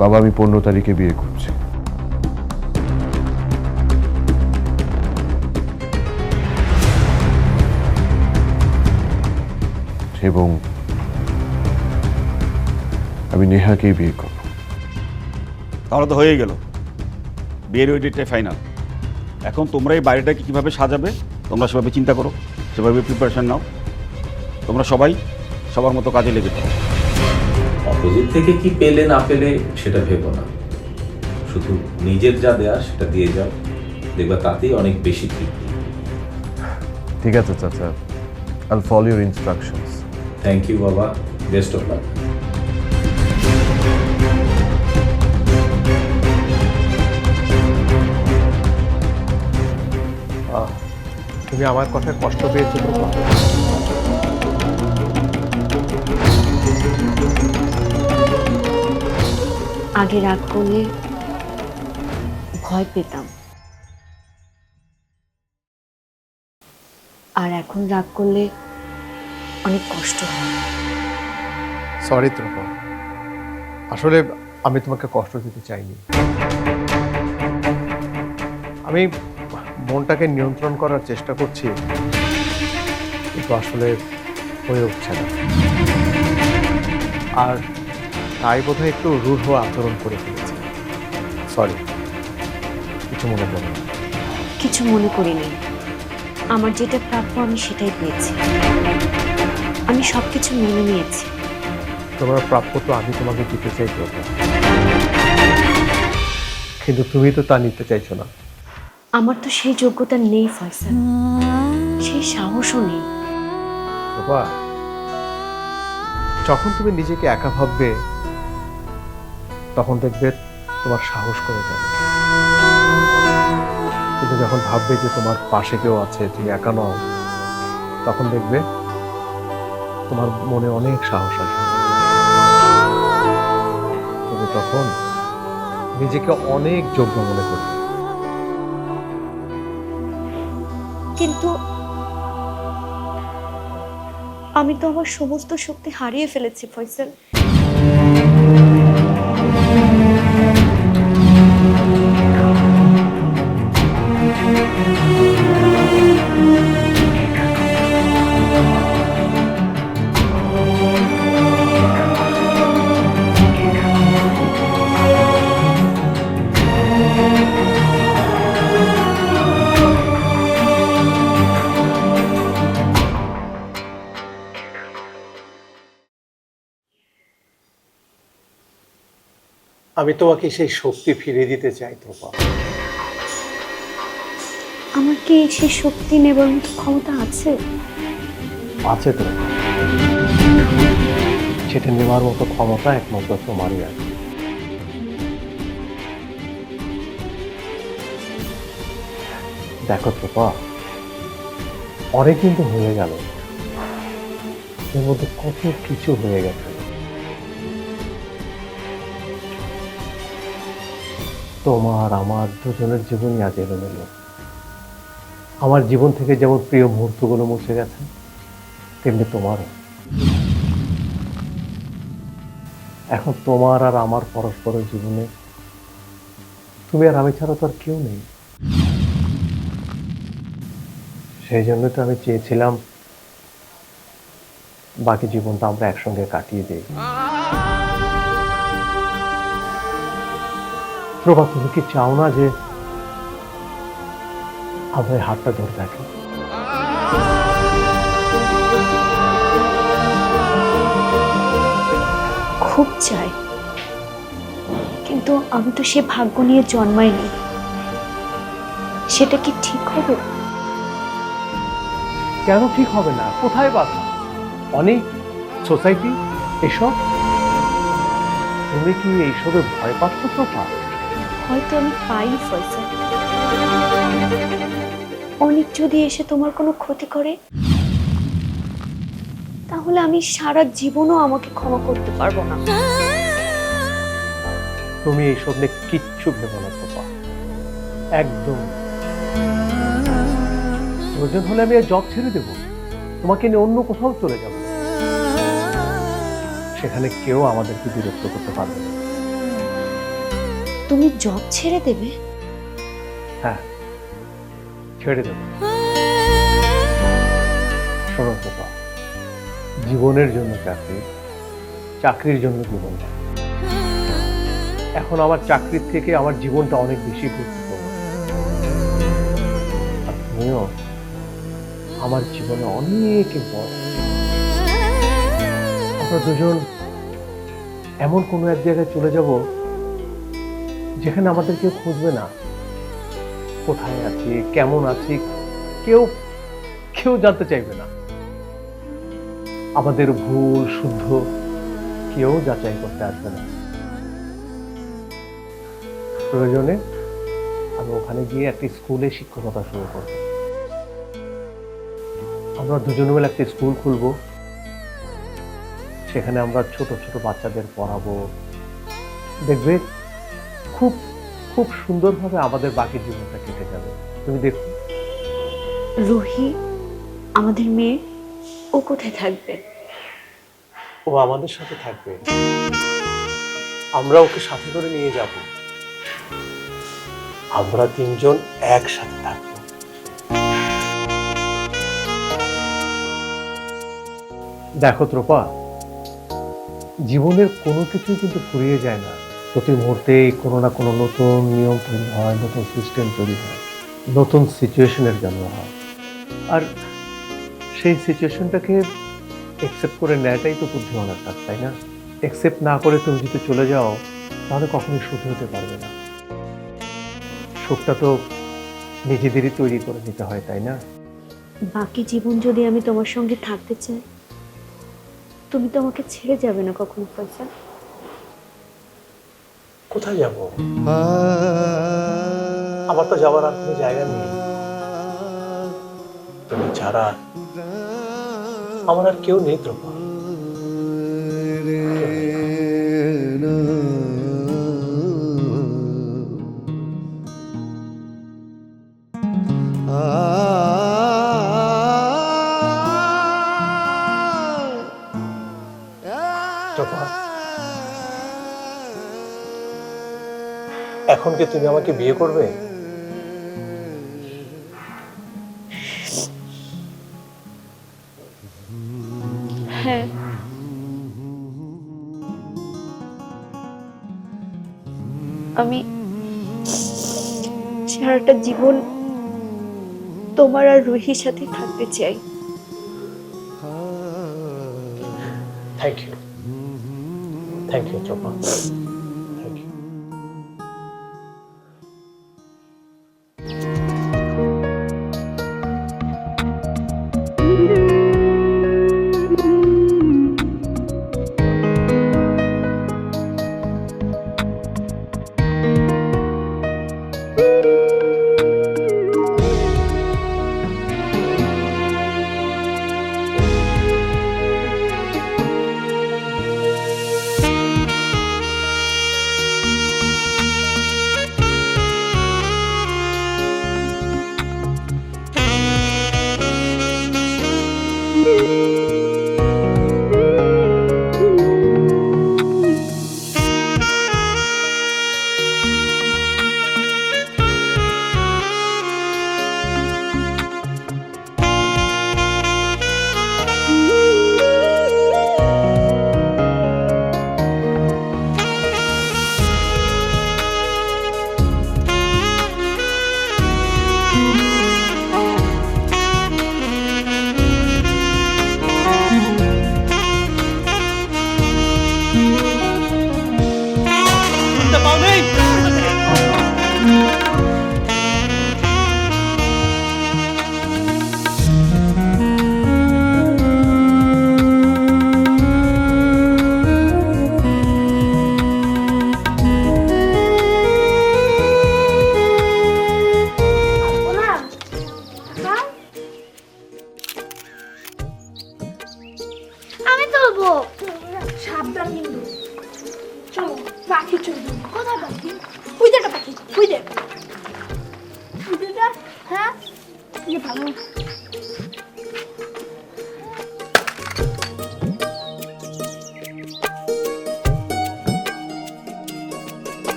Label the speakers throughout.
Speaker 1: বাবা, আমি পনেরো তারিখে বিয়ে করছি। এবং আমি নেহাকেই বিয়ে করব।
Speaker 2: তাহলে তো হয়েই গেল। বিয়ের ওই ডেটটাই ফাইনাল এখন তোমরা এই বাড়িটাকে কীভাবে সাজাবে, তোমরা সেভাবে চিন্তা করো, সেভাবে প্রিপারেশান নাও। তোমরা সবাই সবার মতো কাজে লেগে যাও
Speaker 3: অপোজিট থেকে কি পেলে না পেলে সেটা ভেবো না। শুধু নিজের যা দেয়া সেটা দিয়ে যাও। দেখবা তাতেই অনেক বেশি তৃপ্তি।
Speaker 1: ঠিক আছে চাচা। All follow your instructions
Speaker 3: thank you বাবা। বেস্ট অফ লাক
Speaker 4: আহ, তুমি আমার কথায় কষ্ট পেয়েছ তো?
Speaker 5: আগে রাগ করলে ভয় পেতাম। আর এখন রাগ করলে অনেক কষ্ট হয়।
Speaker 4: সরি ত্রপা আসলে আমি তোমাকে কষ্ট দিতে চাইনি। আমি মনটাকে নিয়ন্ত্রণ করার চেষ্টা করছি। কিন্তু আসলে হয়ে উঠছে না। আর তাই বোধহয় একটু রূঢ় আচরণ করে ফেলেছি। সরি কিছু মনে করো।
Speaker 5: কিছু মনে করিনি। আমার যেটা প্রাপ্য আমি সেটাই পেয়েছি। আমি সব কিছু মেনে নিয়েছি।
Speaker 4: তোমার প্রাপ্য তো আমি তোমাকে দিতে চাই কিন্তু তুমি তো তা নিতে চাইছো না।
Speaker 5: আমার তো সেই যোগ্যতা নেই ফয়সাল। সেই সাহসও নেই।
Speaker 4: বাবা যখন তুমি নিজেকে একা ভাববে তখন দেখবে তোমার সাহস করে যাবে। কিন্তু যখন ভাববে যে তোমার পাশে কেউ আছে, তুমি একা নও, তখন দেখবে তোমার মনে অনেক সাহস আসবে। তুমি তখন নিজেকে অনেক যোগ্য মনে করবে।
Speaker 5: কিন্তু আমি তো আমার সমস্ত শক্তি হারিয়ে ফেলেছি, ফয়সাল।
Speaker 4: আমি তোমাকে সেই শক্তি ফিরিয়ে দিতে চাই তোপা।
Speaker 5: আমার কি সেই শক্তি নেবার মতো ক্ষমতা আছে?
Speaker 4: আছে তো। সেটা নেওয়ার মতো ক্ষমতা একমাত্র তোমারই আছে। দেখো তোপা অনেক কিন্তু হয়ে গেল। এর মধ্যে কত কিছু হয়ে গেছে। তোমার আমার দুজনের জীবনই আজ এলোমেলো। আমার জীবন থেকে যেমন প্রিয় মুহূর্তগুলো মুছে গেছে, তেমনি তোমারও। এখন তোমার আর আমার পরস্পরের জীবনে তুমি আর আমি ছাড়া তো আর কেউ নেই। সেই জন্য তো আমি চেয়েছিলাম বাকি জীবনটা আমরা একসঙ্গে কাটিয়ে দিই। প্রভা তুমি কি চাও না যে আমরা হাতটা ধরে থাকি
Speaker 5: খুব চাই কিন্তু আমি তো সে ভাগ্য নিয়ে জন্মাইনি। সেটা কি ঠিক হবে?
Speaker 4: কেন ঠিক হবে না? কোথায় বাধা? অনেক সোসাইটি এসব? তুমি কি এইসবে ভয় পাচ্ছ প্রভা
Speaker 5: হয়তো আমি পাই ফয়সাল। অনেক যদি এসে তোমার কোনো ক্ষতি করে, তাহলে আমি সারা জীবনও আমাকে ক্ষমা করতে পারব না।
Speaker 4: তুমি এইসব নিয়ে কিচ্ছু ভেবো না প্রভা একদম। প্রয়োজন হলে আমি আর জব ছেড়ে দেবো। তোমাকে নিয়ে অন্য কোথাও চলে যাব। সেখানে কেউ আমাদেরকে বিরক্ত করতে পারবে না।
Speaker 5: তুমি জব ছেড়ে দেবে?
Speaker 4: হ্যাঁ ছেড়ে দেবো। শোনো বাবা জীবনের জন্য চাকরি, চাকরির জন্য জীবন এখন আমার চাকরির থেকে আমার জীবনটা অনেক বেশি গুরুত্বপূর্ণ। তুমিও আমার জীবনে অনেক আমরা দুজন এমন কোনো এক জায়গায় চলে যাব যেখানে আমাদের কেউ খুঁজবে না। কোথায় আছি, কেমন আছি, কেউ কেউ জানতে চাইবে না। আমাদের ভুল, শুদ্ধ কেউ যাচাই করতে আসবে না। প্রয়োজনে আমি ওখানে গিয়ে একটি স্কুলে শিক্ষকতা শুরু করব। আমরা দুজনে মিলে একটি স্কুল খুলব। সেখানে আমরা ছোট ছোট বাচ্চাদের পড়াবো। দেখবে খুব খুব সুন্দরভাবে আমাদের বাকি জীবনটা কেটে যাবে। তুমি দেখো।
Speaker 5: রুহি আমাদের মেয়ে ও কোথায় থাকবে?
Speaker 4: ও আমাদের সাথে থাকবে। আমরা ওকে সাথে করে নিয়ে যাব। আমরা তিনজন একসাথে থাকব। দেখো ত্রোপা জীবনের কোনো কিছুই কিন্তু ফুরিয়ে যায় না। প্রতি মুহূর্তেই কোনো না কোনো নতুন নিয়ম তৈরি হয়, নতুন সিস্টেম তৈরি হয়, নতুন সিচুয়েশনের জন্ম হয়। আর সেই সিচুয়েশনটাকে অ্যাকসেপ্ট করে নেওয়াটাই তো বুদ্ধিমানের কাজ, তাই না? অ্যাকসেপ্ট না করে তুমি যদি চলে যাও, তাহলে কখনোই সুখ হতে পারবে না। সুখটা তো নিজেদেরই তৈরি করে নিতে হয়, তাই না?
Speaker 5: বাকি জীবন যদি আমি তোমার সঙ্গে থাকতে চাই, তুমি তো আমাকে ছেড়ে যাবে না কখনো পয়সা
Speaker 4: কোথায় যাব? আমার তো যাওয়ার আর কোনো জায়গা নেই। তুমি ছাড়া আমার আর কেউ নেই ত্রপা এখন কি তুমি আমাকে বিয়ে করবে?
Speaker 5: হ্যাঁ। আমি সারাটা জীবন তোমার আর রুহির সাথে থাকতে চাই।
Speaker 4: থ্যাংক ইউ থ্যাংক ইউ চোপা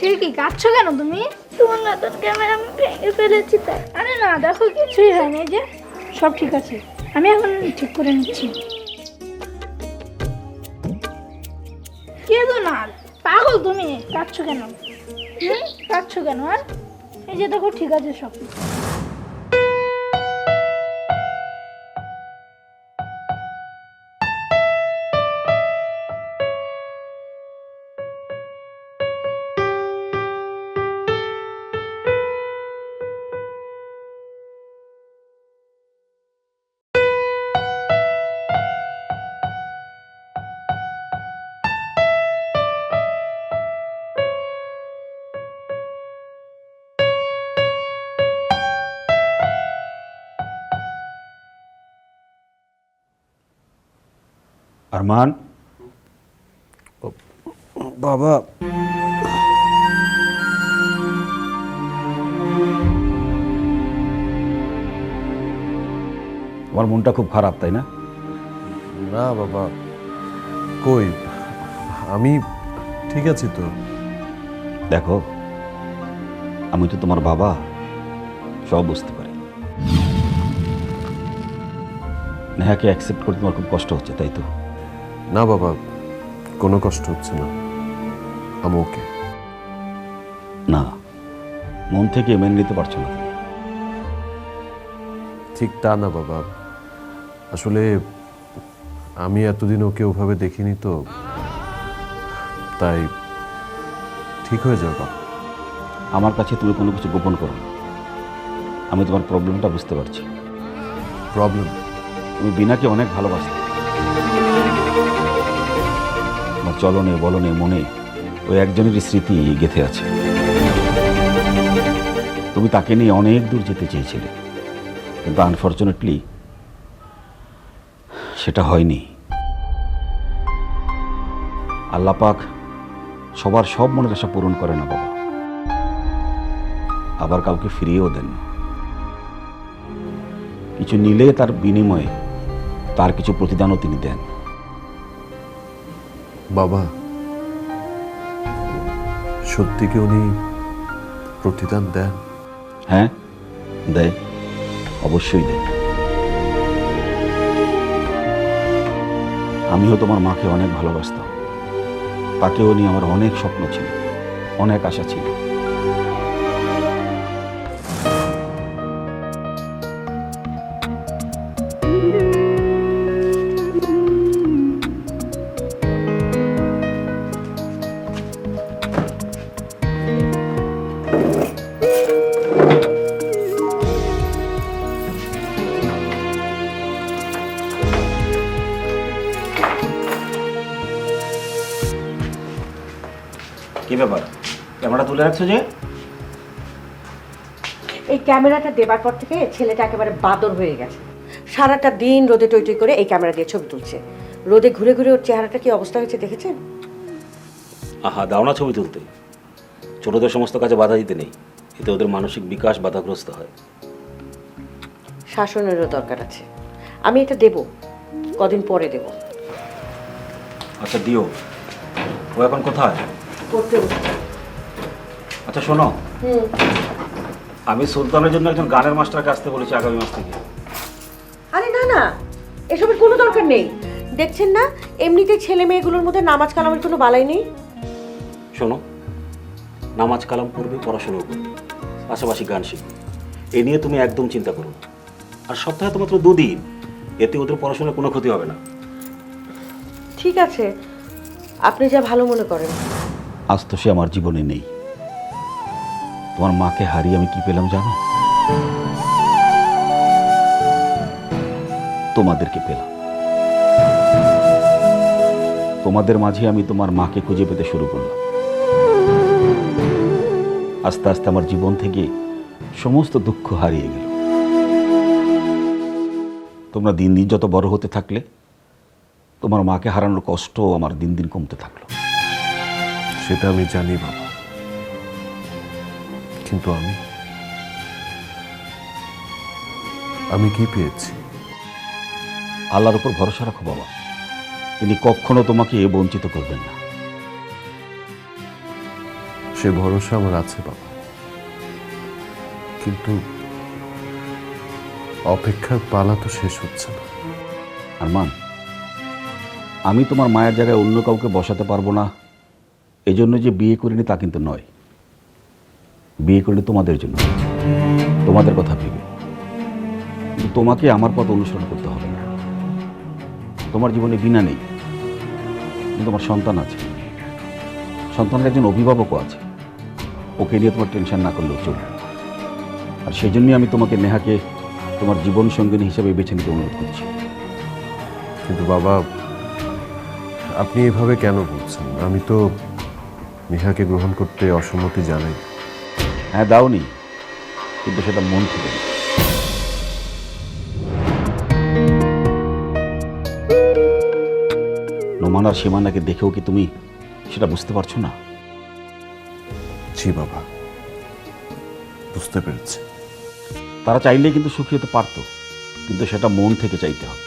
Speaker 6: কি কাঁদছো কেন তুমি? তোমার নতুন ক্যামেরা আমি ভেঙে ফেলেছি তাই। আরে না দেখো কিছুই হয়নি যে সব ঠিক আছে। আমি এখন ঠিক করে নিচ্ছি। কেঁদো না? পাগল তুমি কাঁদছো কেন? কাঁদছো কেন আর? এই যে দেখো ঠিক আছে সব।
Speaker 2: আরমান।
Speaker 1: বাবা।
Speaker 2: আমার মনটা খুব খারাপ তাই না?
Speaker 1: না বাবা কই? আমি ঠিক আছি তো।
Speaker 2: দেখো আমি তো তোমার বাবা সব বুঝতে পারি। নেহাকে অ্যাকসেপ্ট করতে তোমার খুব কষ্ট হচ্ছে তাই তো?
Speaker 1: না বাবা কোনো কষ্ট হচ্ছে না। আমি ওকে।
Speaker 2: না মন থেকে মেনে নিতে পারছ না তুমি।
Speaker 1: ঠিক তা না বাবা। আসলে আমি এতদিন ওকে ওভাবে দেখিনি তো। তাই ঠিক হয়ে যাবে বাবা।
Speaker 2: আমার কাছে তুমি কোনো কিছু গোপন করো না। আমি তোমার প্রবলেমটা বুঝতে পারছি।
Speaker 1: প্রবলেম?
Speaker 2: তুমি বিনাকে অনেক ভালোবাসতে চলনে বলনে মনে ওই একজনের স্মৃতি গেথে আছে। তুমি তাকে নিয়ে অনেক দূর যেতে চেয়েছিলে, কিন্তু আনফর্চুনেটলি সেটা হয়নি। আল্লাহ পাক সবার সব মনের আশা পূরণ করে না বাবা। আবার কাউকে ফিরিয়েও দেন কিছু নিলে তার বিনিময়ে তার কিছু প্রতিদানও তিনি দেন।
Speaker 1: বাবা সত্যি কি উনি প্রতিদান দেন।
Speaker 2: হ্যাঁ দেয়। অবশ্যই দেয়। আমিও তোমার মাকে অনেক ভালোবাসতাম। তাকেও নিয়ে আমার অনেক স্বপ্ন ছিল, অনেক আশা ছিল। কি ব্যাপার? ক্যামেরা তুলে রাখছো যে?
Speaker 7: এই ক্যামেরাটা দেবার পর থেকে ছেলেটা একেবারে বাদর হয়ে গেছে। সারাটা দিন রোদে টই টই করে এই ক্যামেরা দিয়ে ছবি তুলছে। রোদে ঘুরে ঘুরে ওর চেহারাটা কি অবস্থা হয়েছে দেখেছেন?
Speaker 8: আহা দাও না ছবি তুলতে। ছোটদের সমস্ত কাজে বাধা দিতে নেই। এতে ওদের মানসিক বিকাশ বাধাগ্রস্ত হয়।
Speaker 7: শাসনেরও দরকার আছে। আমি এটা দেব। কদিন পরে দেব।
Speaker 2: আচ্ছা দিও। ও এখন কোথায়?
Speaker 7: করতে
Speaker 2: আচ্ছা শোনো।
Speaker 7: হুম।
Speaker 2: আমি সুলতানের জন্য একজন গানের মাস্টারকে আসতে বলেছি আগামী মাস থেকে।
Speaker 7: আরে না না। এসবের কোনো দরকার নেই। দেখছেন না এমনিতে ছেলে মেয়েগুলোর মধ্যে নামাজ কালামের কোনো বালাই নেই?
Speaker 8: শোনো নামাজ কালাম পড়বে পড়াশোনাও করবে পাশাপাশি গান শিখবে। এ নিয়ে তুমি একদম চিন্তা করো আর সপ্তাহে তো মাত্র দুদিন। এতে ওদের পড়াশোনার কোনো ক্ষতি হবে না।
Speaker 7: ঠিক আছে। আপনি যা ভালো মনে করেন।
Speaker 2: আজ তো সে আমার জীবনে নেই। তোমার মাকে হারিয়ে আমি কি পেলাম জানো? তোমাদেরকে পেলাম। তোমাদের মাঝে আমি তোমার মাকে খুঁজে পেতে শুরু করলাম। আস্তে আস্তে আমার জীবন থেকে সমস্ত দুঃখ হারিয়ে গেল। তোমরা দিন দিন যত বড় হতে থাকলে, তোমার মাকে হারানোর কষ্ট আমার দিন দিন কমতে থাকল।
Speaker 1: সেটা আমি জানি বাবা। কিন্তু আমি? আমি কি পেয়েছি?
Speaker 2: আল্লাহর উপর ভরসা রাখো বাবা। তিনি কখনো তোমাকে এ বঞ্চিত করবেন না।
Speaker 1: সে সে ভরসা আমার আছে বাবা। কিন্তু অপেক্ষার পালা তো শেষ হচ্ছে না।
Speaker 2: আরমান আমি তোমার মায়ের জায়গায় অন্য কাউকে বসাতে পারব না। এই জন্য যে বিয়ে করিনি তা কিন্তু নয়। বিয়ে করলে তোমাদের জন্য। তোমাদের কথা ভেবে। তোমাকে আমার পথ অনুসরণ করতে হবে না। তোমার জীবনে বিনা নেই। তোমার সন্তান আছে। সন্তানের একজন অভিভাবকও আছে। ওকে নিয়ে তোমার টেনশন না করলেও চলবে। আর সেই জন্যই আমি তোমাকে নেহাকে তোমার জীবন সঙ্গিনী হিসেবে বেছে নিতে অনুরোধ করছি।
Speaker 1: কিন্তু বাবা, আপনি এভাবে কেন বলছেন? আমি তো নেহাকে গ্রহণ করতে অসম্মতি জানাই।
Speaker 2: হ্যাঁ দাওনি। কিন্তু সেটা মন থেকে না। নোমান আর সীমানাকে দেখেও কি তুমি সেটা বুঝতে পারছ না?
Speaker 1: জি বাবা বুঝতে পেরেছি।
Speaker 2: তারা চাইলেই কিন্তু সুখী হতে পারতো কিন্তু সেটা মন থেকে চাইতে হবে।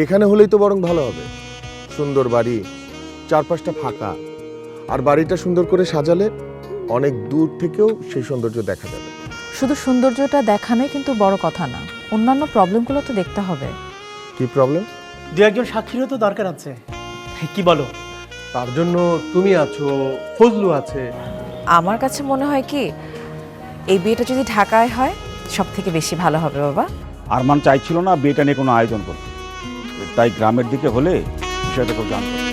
Speaker 9: এখানে হলেই তো বরং ভালো হবে। সুন্দর বাড়ি চারপাশটা ফাঁকা। আর বাড়িটা সুন্দর করে সাজালে অনেক দূর থেকেও সেই সৌন্দর্য দেখা যাবে।
Speaker 10: শুধু সৌন্দর্যটা দেখানোই কিন্তু বড় কথা না অন্যান্য প্রবলেমগুলো তো দেখতে হবে।
Speaker 9: কি প্রবলেম?
Speaker 4: দু একজন সাক্ষীরও তো দরকার আছে। কি বলো? তার জন্য তুমি আছো ফজলু আছে।
Speaker 10: আমার কাছে মনে হয় কি এই বিয়েটা যদি ঢাকায় হয় সব থেকে বেশি ভালো হবে বাবা।
Speaker 2: আরমান চাইছিল না বিয়েটা নিয়ে কোনো আয়োজন করতে। তাই গ্রামের দিকে হলে বিষয়টা কেউ জানতো।